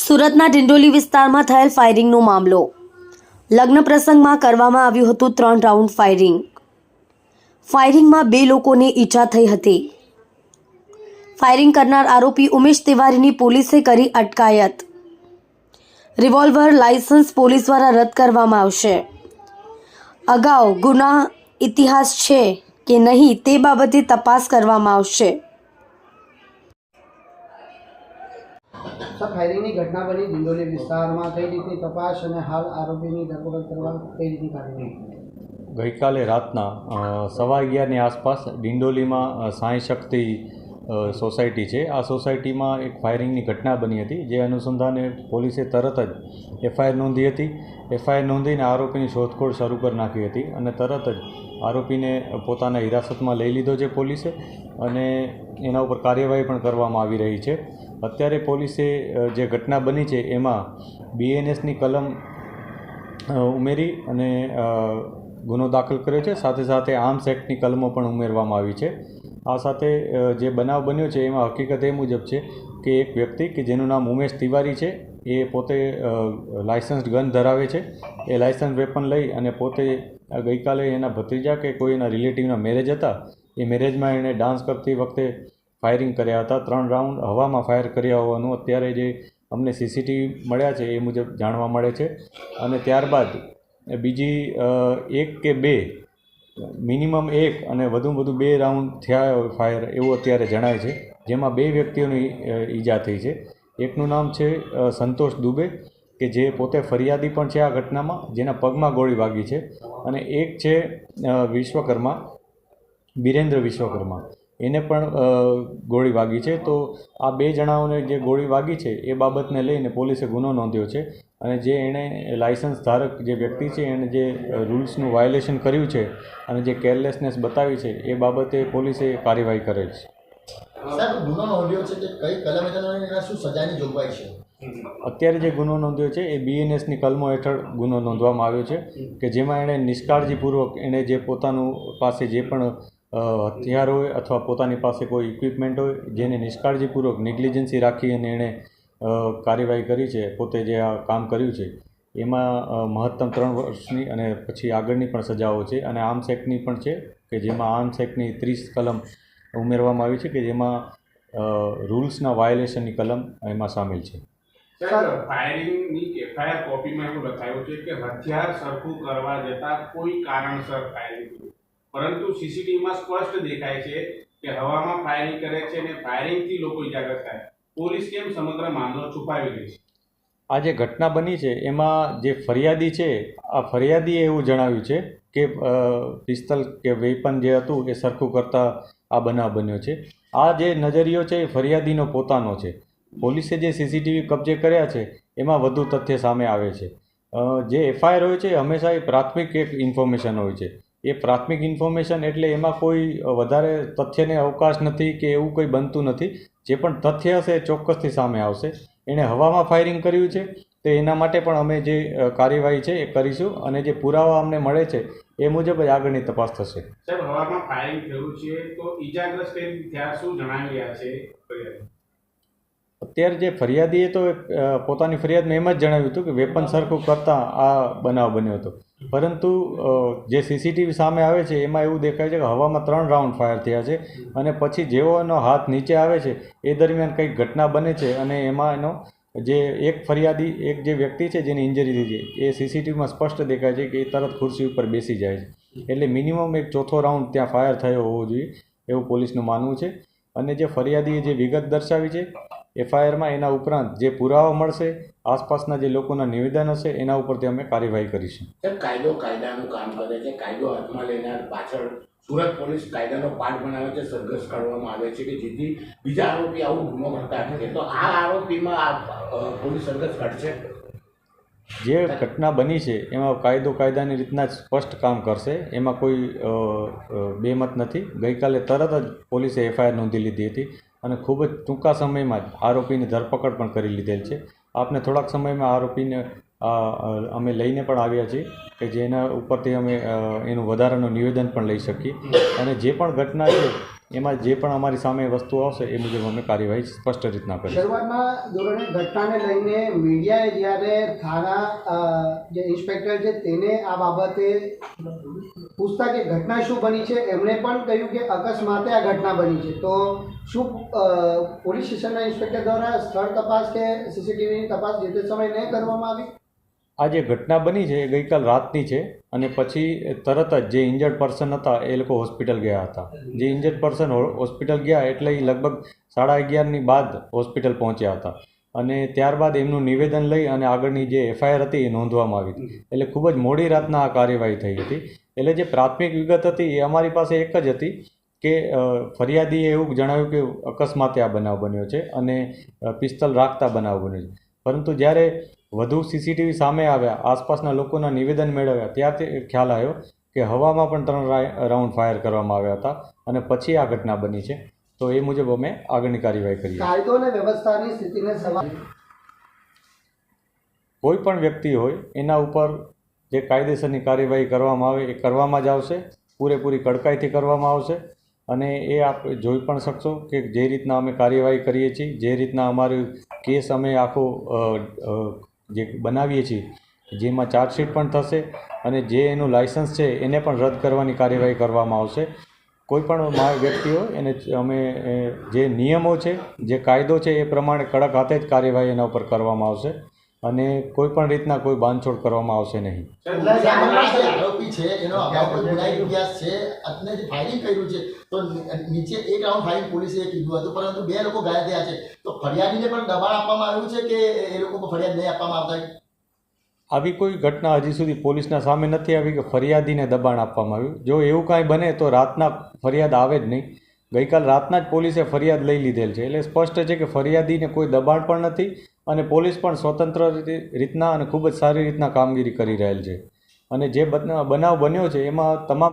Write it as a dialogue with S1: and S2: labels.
S1: સુરતના ડિંડોલી વિસ્તારમાં થયેલ ફાયરિંગનો મામલો. લગ્ન પ્રસંગમાં કરવામાં આવ્યું હતું ત્રણ રાઉન્ડ ફાયરિંગ. ફાયરિંગમાં બે લોકોને ઈજા થઈ હતી. ફાયરિંગ કરનાર આરોપી ઉમેશ તિવારીની પોલીસે કરી અટકાયત. રિવોલ્વર લાયસન્સ પોલીસ દ્વારા રદ કરવામાં આવશે. અગાઉ ગુના ઇતિહાસ છે કે નહીં તે બાબતે તપાસ કરવામાં આવશે.
S2: ફાયરિંગની ઘટના બની. દિંડોલી વિસ્તારમાં કઈ રીતની તપાસ અને હાલ આરોપીની ધરપકડ કરવા કઈ રીતની કાર્યવાહી?
S3: ગઈકાલે રાતના સવા અગિયારની આસપાસ ડિંડોલીમાં સાંઈ શક્તિ સોસાયટી છે. આ સોસાયટીમાં એક ફાયરિંગની ઘટના બની હતી, જે અનુસંધાને પોલીસે તરત જ એફઆઈઆર નોંધી હતી. એફઆઈઆર નોંધીને આરોપીની શોધખોળ શરૂ કરી નાખી હતી અને તરત જ આરોપીને પોતાના હિરાસતમાં લઈ લીધો છે પોલીસે અને એના ઉપર કાર્યવાહી પણ કરવામાં આવી રહી છે. અત્યારે પોલીસે જે ઘટના બની છે એમાં બીએનએસની કલમ ઉમેરી અને ગુનો દાખલ કર્યો છે. સાથે સાથે આર્મ્સ એક્ટની કલમો પણ ઉમેરવામાં આવી છે. આ સાથે જે બનાવ બન્યો છે એમાં હકીકત એ મુજબ છે કે એક વ્યક્તિ કે જેનું નામ ઉમેશ તિવારી છે, એ પોતે લાયસન્સ્ડ ગન ધરાવે છે. એ લાયસન્સ વેપન લઈ અને પોતે ગઈકાલે એના ભત્રીજા કે કોઈ એના રિલેટિવના મેરેજ હતા, એ મેરેજમાં એણે ડાન્સ કરતી વખતે ફાયરિંગ કર્યા હતા. ત્રણ રાઉન્ડ હવામાં ફાયર કર્યા હોવાનું અત્યારે જે અમને સીસીટીવી મળ્યા છે એ મુજબ જાણવા મળે છે. અને ત્યારબાદ બીજી એક કે બે મિનિમમ એક અને વધુ વધુ બે રાઉન્ડ થયા ફાયર એવું અત્યારે જણાય છે. જેમાં બે વ્યક્તિઓની ઈજા થઈ છે. એકનું નામ છે સંતોષ દુબે, કે જે પોતે ફરિયાદી પણ છે આ ઘટનામાં, જેના પગમાં ગોળી વાગી છે. અને એક છે વિશ્વકર્મા, બિરેન્દ્ર વિશ્વકર્મા. એને પણ ગોળી વાગી છે. તો આ બે જણાઓને જે ગોળી વાગી છે એ બાબતને લઈને પોલીસે ગુનો નોંધ્યો છે અને જે એણે લાયસન્સ ધારક જે વ્યક્તિ છે એણે જે રૂલ્સનું વાયોલેશન કર્યું છે અને જે કેરલેસનેસ બતાવી છે એ બાબતે પોલીસે કાર્યવાહી કરેલ છે? અત્યારે જે ગુનો નોંધ્યો છે એ બીએનએસની કલમો હેઠળ ગુનો નોંધવામાં આવ્યો છે કે જેમાં એણે નિષ્કાળજીપૂર્વક એણે જે પોતાનું પાસે જે પણ હથિયાર હોય અથવા પોતાની પાસે કોઈ ઇક્વિપમેન્ટ હોય જેને નિષ્કાળજીપૂર્વક નેગ્લિજન્સી રાખી અને એણે કાર્યવાહી કરી છે પોતે જે આ કામ કર્યું છે એમાં મહત્તમ ત્રણ વર્ષની અને પછી આગળની પણ સજાઓ છે અને આર્મ્સ એક્ટની પણ છે કે જેમાં આર્મ્સ એક્ટની ત્રીસ કલમ ઉમેરવામાં આવી છે કે જેમાં રૂલ્સના વાયોલેશનની કલમ એમાં સામેલ છે.
S4: ફાયરિંગની એફઆઈઆર કોપીમાં એવું લખાયું છે કે હથિયાર સરખું કરવા જતાં કોઈ કારણસર ફાયરિંગ પરંતુ સીસીટીવીમાં સ્પષ્ટ દેખાય છે કે હવામાં ફાયરિંગ કરે છે અને ફાયરિંગથી લોકો ઇજાગ્રસ્ત થાય. પોલીસ કેમ સમગ્ર મામલો છુપાવી રહી છે?
S3: આ જે ઘટના બની છે, એમાં જે ફરિયાદી છે, આ ફરિયાદીએ એવું જણાવ્યું છે કે પિસ્તલ કે વેપન જે હતું એ સરખું કરતાં આ બનાવ બન્યો છે. આ જે નજરિયો છે એ ફરિયાદીનો પોતાનો છે. પોલીસે જે સીસીટીવી કબજે કર્યા છે, એમાં વધુ તથ્ય સામે આવે છે. જે એફઆઈઆર હોય છે હંમેશા એ પ્રાથમિક એક ઇન્ફોર્મેશન હોય છે. એ પ્રાથમિક ઇન્ફોર્મેશન એટલે એમાં કોઈ વધારે તથ્યને અવકાશ નથી કે એવું કંઈ બનતું નથી. જે પણ તથ્ય હશે એ ચોક્કસથી સામે આવશે. એણે હવામાં ફાયરિંગ કર્યું છે. તો એના માટે પણ અમે જે કાર્યવાહી છે એ કરીશું અને જે પુરાવા અમને મળે છે એ મુજબ જ આગળની તપાસ થશે.
S4: સાહેબ, હવામાં ફાયરિંગ થયું છે. તો ઈજાગ્રસ્ત થયા શું જણાવી રહ્યા છે?
S3: અત્યારે જે ફરિયાદીએ તો પોતાની ફરિયાદમાં એમ જ જણાવ્યું હતું કે વેપન સરખું કરતાં આ બનાવ બન્યો હતો. પરંતુ જે સીસીટીવી સામે આવે છે, એમાં એવું દેખાય છે કે હવામાં ત્રણ રાઉન્ડ ફાયર થયા છે અને પછી જેવો એનો હાથ નીચે આવે છે, એ દરમિયાન કંઈક ઘટના બને છે અને એમાં એનો જે એક ફરિયાદી, એક જે વ્યક્તિ છે જેની ઇન્જરી થઈ છે, એ સીસીટીવીમાં સ્પષ્ટ દેખાય છે કે એ તરત ખુરશી ઉપર બેસી જાય છે. એટલે મિનિમમ એક ચોથો રાઉન્ડ ત્યાં ફાયર થયો હોવો જોઈએ એવું પોલીસનું માનવું છે. અને જે ફરિયાદીએ જે વિગત દર્શાવી છે એફઆઈઆરમાં એના ઉપરાંત જે પુરાવા મળશે આસપાસના જે લોકોના નિવેદન હશે એના ઉપરથી અમે કાર્યવાહી કરીશું.
S5: કાયદો કાયદાનું કામ કરે છે. કાયદો હાથમાં લઈને પાછળ સુરત પોલીસ કાયદાનો પાઠ બનાવે છે. સરઘસ કાઢવામાં આવે છે કે જેથી બીજા આરોપી આવું ગુનો કરતા નથી તો આ આરોપીમાં આ પોલીસ સરઘસ કાઢશે?
S3: જે ઘટના બની છે એમાં કાયદો કાયદાની રીતના જ સ્પષ્ટ કામ કરશે. એમાં કોઈ બેમત નથી. ગઈકાલે તરત જ પોલીસે એફઆઈઆર નોંધી લીધી હતી. અને ખૂબ જ ટૂંકા સમયમાં જ આરોપીની ધરપકડ પણ કરી લીધેલ છે. આપને થોડાક સમયમાં આરોપીને અમે લઈને પણ આવ્યા છીએ કે જેના ઉપરથી અમે એનું વધારાનું નિવેદન પણ લઈ શકીએ. અને જે પણ ઘટના છે, એમાં જે પણ અમારી સામે વસ્તુ આવશે, એ મુજબ અમે કાર્યવાહી સ્પષ્ટ રીતના કરી
S2: શરૂઆતમાં ઘટનાને લઈને મીડિયાએ જ્યારે થાણા જે ઇન્સ્પેક્ટર છે, તેને આ બાબતે પૂછતા કે ઘટના શું બની છે? એમણે પણ કહ્યું કે અકસ્માતે આ ઘટના બની છે. તો શું પોલીસ સ્ટેશનના ઇન્સ્પેક્ટર દ્વારા સ્થળ તપાસ કે સીસીટીવીની તપાસ જે તે સમયે નહીં કરવામાં આવી?
S3: આ જે ઘટના બની છે એ ગઈકાલ રાતની છે અને પછી તરત જ જે ઇન્જર્ડ પર્સન હતા એ લોકો હોસ્પિટલ ગયા હતા. જે ઇન્જર્ડ પર્સન હોસ્પિટલ ગયા એટલે એ લગભગ સાડા અગિયારની બાદ હોસ્પિટલ પહોંચ્યા હતા. અને ત્યારબાદ એમનું નિવેદન લઈ અને આગળની જે એફઆઈઆર હતી એ નોંધવામાં આવી. હતી એટલે ખૂબ જ મોડી રાતના આ કાર્યવાહી થઈ હતી. એટલે જે પ્રાથમિક વિગત હતી એ અમારી પાસે એક જ હતી કે ફરિયાદીએ એવું જણાવ્યું કે અકસ્માતે આ બનાવ બન્યો છે અને પિસ્તલ રાખતા બનાવ બન્યો છે. પરંતુ જ્યારે વધુ સીસીટીવી સામે આવ્યા આસપાસના લોકોના નિવેદન મેળવ્યા ત્યારથી ખ્યાલ આવ્યો કે હવામાં પણ ત્રણ રાઉન્ડ ફાયર કરવામાં આવ્યા હતા અને પછી આ ઘટના બની છે. તો એ મુજબ અમે આગળની કાર્યવાહી કરીએ.
S2: કાયદો અને વ્યવસ્થાની સ્થિતિને સવાલ
S3: કોઈ પણ વ્યક્તિ હોય એના ઉપર જે કાયદેસરની કાર્યવાહી કરવામાં આવે એ કરવામાં જ આવશે. પૂરેપૂરી કડકાઈથી કરવામાં આવશે. અને એ આપ જોઈ પણ શકશો કે જે રીતના અમે કાર્યવાહી કરીએ છીએ જે રીતના અમારું કેસ અમે આખો જે બનાવીએ છીએ જેમાં ચાર્જશીટ પણ થશે અને જે એનું લાઇસન્સ છે એને પણ રદ કરવાની કાર્યવાહી કરવામાં આવશે. કોઈ પણ મા- વ્યક્તિ હોય એને અમે જે નિયમો છે, જે કાયદો છે, એ પ્રમાણે કડક હાથે જ કાર્યવાહી એના ઉપર કરવામાં આવશે અને કોઈ પણ રીતના કોઈ બાંધછોડ કરવામાં આવશે નહીં.
S6: ફરિયાદીને પણ દબાણ આપવામાં આવ્યું છે કે એ લોકો ફરિયાદ નહીં આપવામાં આવતા?
S3: આવી કોઈ ઘટના હજી સુધી પોલીસના સામે નથી આવી કે ફરિયાદીને દબાણ આપવામાં આવ્યું? જો એવું કાંઈ બને તો રાતના ફરિયાદ આવે જ નહીં. ગઈકાલ રાતના જ પોલીસે ફરિયાદ લઈ લીધેલ છે. એટલે સ્પષ્ટ છે કે ફરિયાદીને કોઈ દબાણ પણ નથી અને પોલીસ પણ સ્વતંત્ર રીતના અને ખૂબ જ સારી રીતના કામગીરી કરી રહેલ છે. અને જે બના- બનાવ બન્યો છે, એમાં તમામ